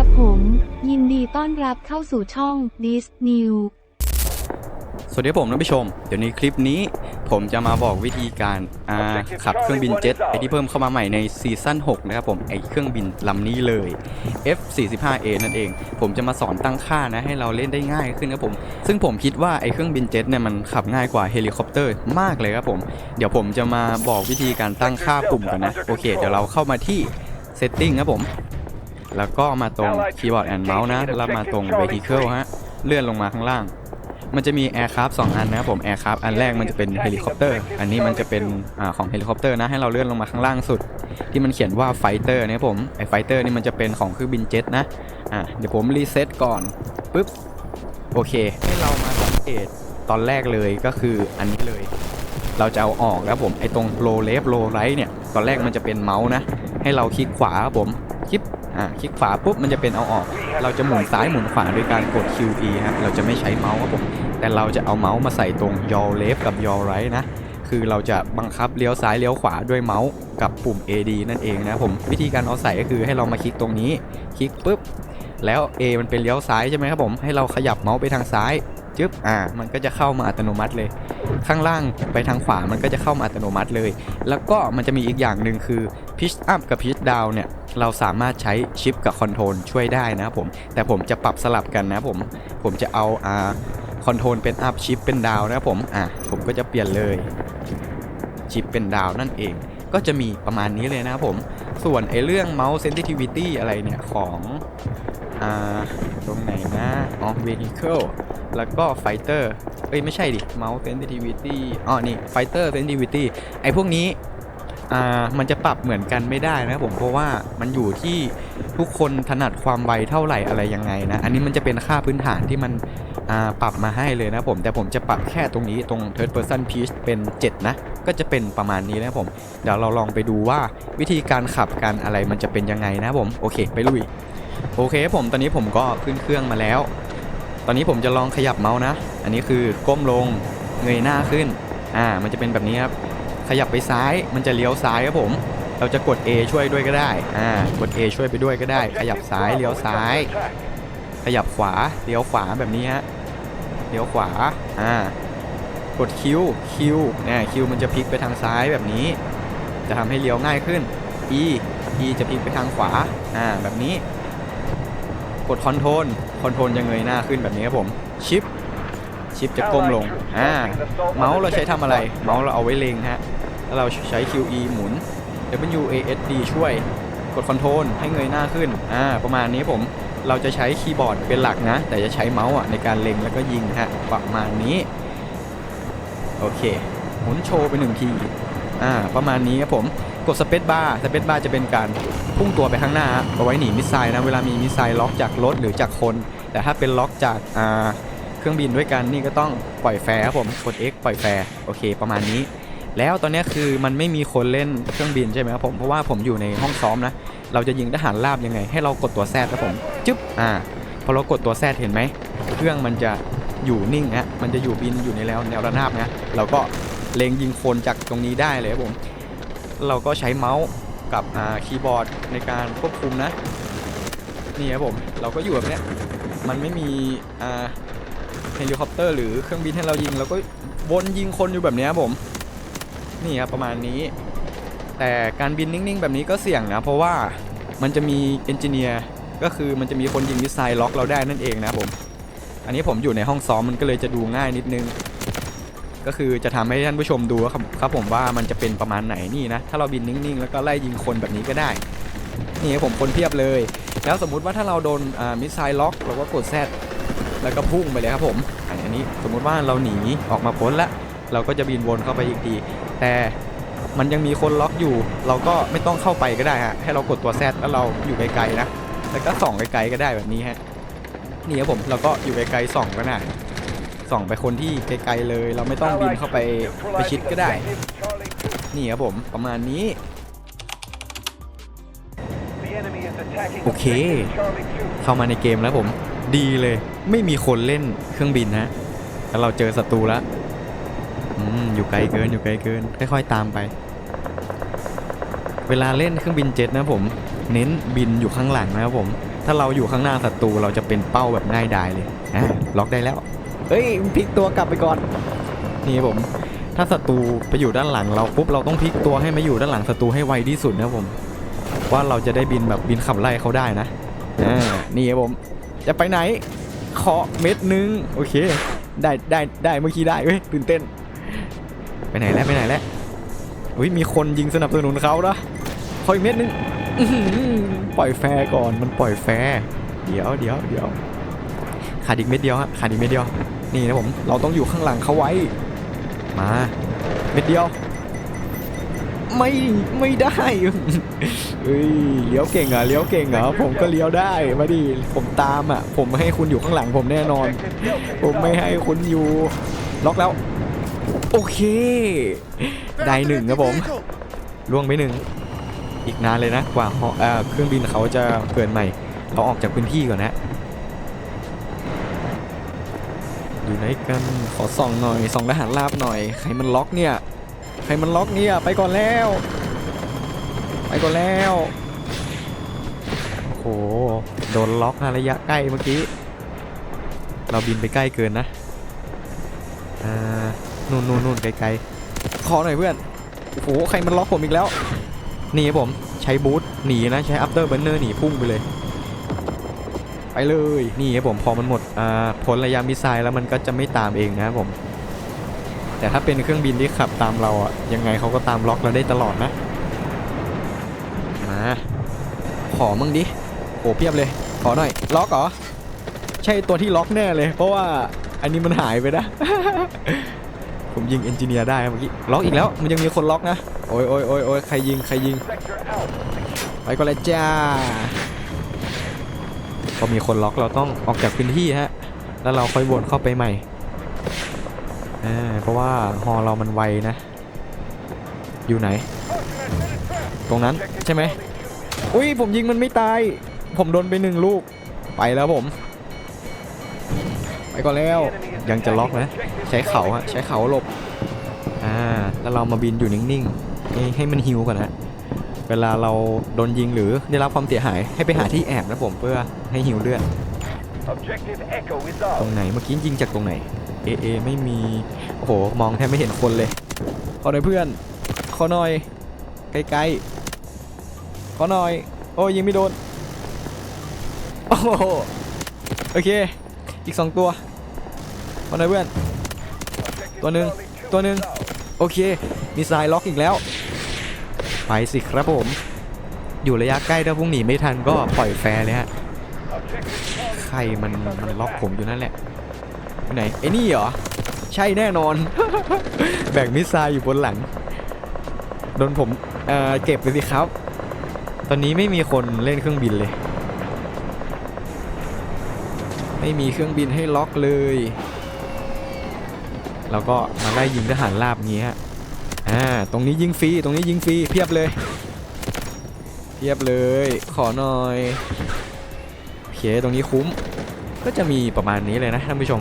ครับผม ยินดีต้อนรับเข้าสู่ช่อง This New สวัสดีผมท่านผู้ชม เดี๋ยวในคลิปนี้ ผมจะมาบอกวิธีการอ่าขับเครื่องบินเจ็ตไอที่เพิ่มเข้ามาใหม่ในซีซั่น6 นะครับผมไอเครื่องบินลำนี้เลย F45A นั่นเอง ผมจะมาสอนตั้งค่านะให้เราเล่นได้ง่ายขึ้นครับผม ซึ่งผมคิดว่าไอเครื่องบินเจ็ตเนี่ยมันขับง่ายกว่าเฮลิคอปเตอร์มากเลยครับผม เดี๋ยวผมจะมาบอกวิธีการตั้งค่าปุ่มกันนะ โอเค เดี๋ยวเราเข้ามาที่ Setting ครับผม แล้วก็มาตรง Keyboard and Mouse นะ แล้วมาตรง Vehicle ฮะ เลื่อนลงมาข้างล่าง มันจะมี Aircraft 2 อันนะครับผม Aircraft อันแรกมันจะเป็นเฮลิคอปเตอร์ อันนี้มันจะเป็นอ่าของเฮลิคอปเตอร์นะ ให้เราเลื่อนลงมาข้างล่างสุด ที่มันเขียนว่า Fighter นะครับผม ไอ Fighter นี่มันจะเป็นของเครื่องบินเจ็ตนะ อะ เดี๋ยวผมรีเซ็ตก่อน ปึ๊บ โอเค ให้เรามาสังเกตตอนแรกเลยก็คืออันนี้เลย เราจะเอาออกครับผม ไอตรง low left low right เนี่ย ตอนแรกมันจะเป็นเมาส์นะ ให้เราคลิกขวาครับผมคลิก อ่าคลิกขวาปุ๊บมันจะเป็นเอาออก เราจะหมุนซ้ายหมุนขวาโดยการกด QE ฮะเราจะไม่ใช้เมาส์ครับผมแต่เราจะเอาเมาส์มาใส่ตรง yaw left กับ yaw right นะคือเราจะบังคับเลี้ยวซ้ายเลี้ยวขวาด้วยเมาส์กับปุ่ม AD นั่นเองนะผมวิธีการเอาใส่ก็คือให้เรามาคลิกตรงนี้ คลิกปุ๊บแล้ว A มันเป็นเลี้ยวซ้ายใช่ไหมครับผมให้เราขยับเมาส์ไปทางซ้าย จึ๊บอ่ามันก็จะเข้ามาอัตโนมัติเลย ข้างล่างไปทางขวามันก็จะเข้ามาอัตโนมัติเลย แล้วก็มันจะมีอีกอย่างหนึ่งคือ pitch up กับ pitch down เนี่ยเราสามารถใช้ชิปกับคอนโทรลช่วยได้นะครับผม แต่ผมจะปรับสลับกันนะผม ผมจะเอาอ่าคอนโทรลเป็น up ชิปเป็น down นะครับผมอะผมก็จะเปลี่ยนเลยชิปเป็นดาวนั่นเองก็จะมีประมาณนี้เลยนะครับผม ส่วนไอ้เรื่อง mouse sensitivity อะไรเนี่ย ของ อ่า ตรงไหนนะ อ๋อ vehicle แล้วก็ fighter เอ้ยไม่ใช่ดิ mouse sensitivity อ๋อนี่ fighter sensitivity ไอ้พวกนี้อ่ามันจะปรับเหมือนกันไม่ได้นะผมเพราะว่ามันอยู่ที่ทุกคนถนัดความไวเท่าไหร่อะไรยังไงนะ อันนี้มันจะเป็นค่าพื้นฐานที่มันอ่าปรับมาให้เลยนะผม แต่ผมจะปรับแค่ตรงนี้ตรง third person pitch เป็น 7 นะ ก็จะเป็นประมาณนี้นะผม เดี๋ยวเราลองไปดูว่าวิธีการขับกันอะไรมันจะเป็นยังไงนะผม โอเค ไปลุย โอเคผมตอนนี้ผมก็ขึ้นเครื่องมาแล้ว ตอนนี้ผมจะลองขยับเมาส์นะ อันนี้คือก้มลงเงยหน้าขึ้น อ่า มันจะเป็นแบบนี้ครับ ขยับไปซ้าย มันจะเลี้ยวซ้ายครับผม เราจะกด A ช่วยด้วยก็ได้ อ่า กด A ช่วยไปด้วยก็ได้ ขยับซ้ายเลี้ยวซ้าย ขยับขวาเลี้ยวขวาแบบนี้ฮะ เลี้ยวขวา อ่า กดคิวคิวเนี่ยคิวมันจะพลิกไปทางซ้ายแบบนี้ จะทำให้เลี้ยวง่ายขึ้น E E จะพลิกไปทางขวา อ่า แบบนี้ กดคอนโทรล คอนโทรลจะเงยหน้าขึ้นแบบนี้ครับผมชิปชิปจะก้มลงอ่าเมาส์เราใช้ทำอะไร เมาส์เราเอาไว้เล็งฮะแล้วเราใช้ QE หมุน W A S D ช่วยกดคอนโทรลให้เงยหน้าขึ้นอ่าประมาณนี้ผมเราจะใช้คีย์บอร์ดเป็นหลักนะ แต่จะใช้เมาส์อะในการเล็งแล้วก็ยิงฮะประมาณนี้ โอเคหมุนโชว์ไปหนึ่งทีอ่าประมาณนี้ครับผม กดสเปซบาร์สเปซบาร์จะเป็นการพุ่งตัวไปข้างหน้าเอาไว้หนีมิสไซล์นะเวลามีมิสไซล์ล็อกจากรถหรือจากคน แต่ถ้าเป็นล็อกจากเครื่องบินด้วยกันนี่ก็ต้องปล่อยแฟร์ครับผมกด X ปล่อยแฟร์โอเค ประมาณนี้ แล้วตอนนี้คือมันไม่มีคนเล่นเครื่องบินใช่ไหมครับผมเพราะว่าผมอยู่ในห้องซ้อมนะเราจะยิงทหารราบยังไง ให้เรากดตัวแซดครับผมจึ๊บอ่าพอเรากดตัวแซดเห็นไหมเครื่องมันจะอยู่นิ่งฮะมันจะอยู่บินอยู่ในแนวแนวระนาบนะเราก็เล็งยิงคนจากตรงนี้ได้เลยครับผม เราก็ใช้เมาส์กับคีย์บอร์ดในการควบคุมนะ นี่ครับผมเราก็อยู่แบบเนี้ยมันไม่มีเฮลิคอปเตอร์หรือเครื่องบินให้เรายิงเราก็วนยิงคนอยู่แบบนี้ครับผมนี่ครับประมาณนี้ แต่การบินนิ่งๆ แบบนี้ก็เสี่ยงนะเพราะว่ามันจะมีเอนจิเนียร์ก็คือมันจะมีคนยิงมิสไซล์ล็อกเราได้นั่นเองนะครับผม อันนี้ผมอยู่ในห้องซ้อมมันก็เลยจะดูง่ายนิดนึง ก็คือจะทำให้ท่านผู้ชมดูครับครับผมว่ามันจะเป็นประมาณไหนนี่นะ ถ้าเราบินนิ่งๆ แล้วก็ไล่ยิงคนแบบนี้ก็ได้ นี่ผมคนเพียบเลย แล้วสมมุติว่าถ้าเราโดนมิสไซล์ล็อกเราก็กดแซดแล้วก็พุ่งไปเลยครับผมอันนี้สมมุติว่าเราหนีออกมาพ้นละเราก็จะบินวนเข้าไปอีกทีแต่มันยังมีคนล็อกอยู่ เราก็ไม่ต้องเข้าไปก็ได้ฮะให้เรากดตัวแซดแล้วเราอยู่ไกลๆนะแล้วก็ส่องไกลๆก็ได้แบบนี้ฮะนี่ครับผมเราก็อยู่ไกลๆส่องก็ได้ ส่องไปคนที่ไกลๆเลย เราไม่ต้องบินเข้าไปไปชิดก็ได้ นี่ครับผมประมาณนี้ โอเค เข้ามาในเกมแล้วผม ดีเลย ไม่มีคนเล่นเครื่องบินนะแล้วเราเจอศัตรูแล้วอืมอยู่ไกลเกินอยู่ไกลเกิน ค่อยๆตามไป เวลาเล่นเครื่องบินเจ็ตนะผม เน้นบินอยู่ข้างหลังนะครับผม ถ้าเราอยู่ข้างหน้าศัตรูเราจะเป็นเป้าแบบง่ายดายเลยอะล็อกได้แล้ว เอ้ยพลิกตัวกลับไปก่อน นี่ผม ถ้าศัตรูไปอยู่ด้านหลังเราปุ๊บเราต้องพลิกตัวให้มาอยู่ด้านหลังศัตรูให้ไวที่สุดนะครับผม ว่าเราจะได้บินแบบบินขับไล่เขาได้นะอ่านี่ครับผม จะไปไหนเคาะเม็ดนึงโอเค ได้ได้ได้เมื่อกี้ได้เว้ยตื่นเต้น ไปไหนแล้วไปไหนแล้วอุ้ยมีคนยิงสนับสนุนเขานะขออีกเม็ดนึงอื้อหือปล่อยแฟร์ก่อนมันปล่อยแฟร์เดี๋ยวเดี๋ยวเดี๋ยวขาดอีกเม็ดเดียวฮะขาดอีกเม็ดเดียว นี่นะผมเราต้องอยู่ข้างหลังเขาไว้ มาเม็ดเดียว ไม่ไม่ได้เฮ้ยเลี้ยวเก่งเหรอเลี้ยวเก่งเหรอผมก็เลี้ยวได้มาดิผมตามอะ ผมให้คุณอยู่ข้างหลังผมแน่นอน ผมไม่ให้คุณอยู่ล็อกแล้ว โอเค ได้หนึ่งครับผมล่วงไปหนึ่งอีกนานเลยนะกว่าเอ่อเครื่องบินเขาจะเกิดใหม่ เราออกจากพื้นที่ก่อนนะ อยู่ไหนกันขอส่องหน่อยส่องทหารราบหน่อยใครมันล็อกเนี่ยใครมันล็อกเนี่ยไปก่อนแล้ว ไปก่อนแล้วโอ้โหโดนล็อกนะระยะใกล้เมื่อกี้ เราบินไปใกล้เกินนะอ่านู่นนู่นนู่นไกลๆขอหน่อยเพื่อนโอ้โหใครมันล็อกผมอีกแล้วนี่ครับผมใช้บูทหนีนะใช้ after burner หนีพุ่งไปเลย ไปเลยนี่ครับผมพอมันหมดอ่าพ้นระยะมิสไซล์แล้วมันก็จะไม่ตามเองนะครับผม แต่ถ้าเป็นเครื่องบินที่ขับตามเราอะยังไงเขาก็ตามล็อกเราได้ตลอดนะมาขอมั่งดิโอ้เพียบเลย ขอหน่อย ล็อกเหรอ ใช่ตัวที่ล็อกแน่เลย เพราะว่าอันนี้มันหายไปนะ ผมยิงเอนจิเนียร์ได้เมื่อกี้ ล็อกอีกแล้ว มันยังมีคนล็อกนะ โอ้ยโอ้ยโอ้ยโอ้ยใครยิง ใครยิง ไปก็เลยจ้า พอมีคนล็อกเราต้องออกจากพื้นที่ฮะแล้วเราค่อยวนเข้าไปใหม่อ่าเพราะว่าฮอเรามันไวนะ อยู่ไหน ตรงนั้นใช่ไหมอุ้ยผมยิงมันไม่ตาย ผมโดนไปหนึ่งลูก ไปแล้วผม ไปก่อนแล้ว ยังจะล็อกนะใช้เขาฮะใช้เขาหลบ อ่า แล้วเรามาบินอยู่นิ่งๆ ให้ให้มันฮิวก่อนนะ เวลาเราโดนยิงหรือได้รับความเสียหายให้ไปหาที่แอบนะผมเพื่อให้ฮิวเลือด Objective Echo is ตรง ours. ไหนเมื่อกี้ยิงจากตรงไหนเอเอไม่มีโอ้โหมองแทบไม่เห็นคนเลยขอหน่อยเพื่อนขอหน่อยไกลๆขอหน่อย โอ้ยยิงไม่โดนโอ้โหโอเค อีกสองตัวขอหน่อยเพื่อน ตัวหนึ่งตัวหนึ่งโอเค มีสายล็อกอีกแล้ว ไปสิครับผม อยู่ระยะใกล้ถ้าพุ่งหนีไม่ทันก็ปล่อยแฟร์เลยฮะใครมันมันล็อกผมอยู่นั่นแหละไหนไอ้นี่เหรอ ใช่แน่นอน แบกมิสไซล์อยู่บนหลังโดนผมเอ่อเก็บไปสิครับ ตอนนี้ไม่มีคนเล่นเครื่องบินเลย ไม่มีเครื่องบินให้ล็อกเลย แล้วก็มาไล่ยิงทหารราบงี้ฮะ อ่า ตรงนี้ยิงฟรี ตรงนี้ยิงฟรีเพียบเลย เพียบเลย ขอหน่อยโอเคตรงนี้คุ้ม ก็จะมีประมาณนี้เลยนะท่านผู้ชม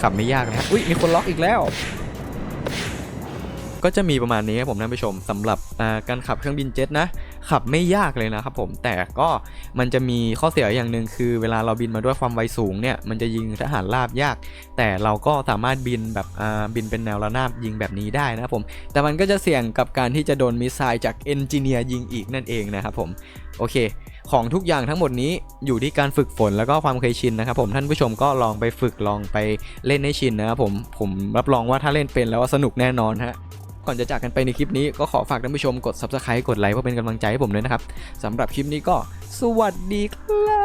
ขับไม่ยากนะ อุ้ยมีคนล็อกอีกแล้ว ก็จะมีประมาณนี้ครับผมท่านผู้ชมสำหรับการขับเครื่องบินเจ็ตนะขับไม่ยากเลยนะครับผมแต่ก็มันจะมีข้อเสียอย่างหนึ่งคือเวลาเราบินมาด้วยความไวสูงเนี่ยมันจะยิงทหารราบยาก แต่เราก็สามารถบินแบบบินเป็นแนวระนาบยิงแบบนี้ได้นะครับผมแต่มันก็จะเสี่ยงกับการที่จะโดนมิสไซล์จากเอนจิเนียร์ยิงอีกนั่นเองนะครับผมโอเคของทุกอย่างทั้งหมดนี้อยู่ที่การฝึกฝนแล้วก็ความเคยชินนะครับผมท่านผู้ชมก็ลองไปฝึกลองไปเล่นให้ชินนะครับผมผมรับรองว่าถ้าเล่นเป็นแล้วสนุกแน่นอนฮะ ก่อนจะจากกันไปในคลิปนี้ก็ขอฝากท่านผู้ชมกด subscribe กดไลค์เพื่อเป็นกำลังใจให้ผมด้วยนะครับสำหรับคลิปนี้ก็สวัสดีครับ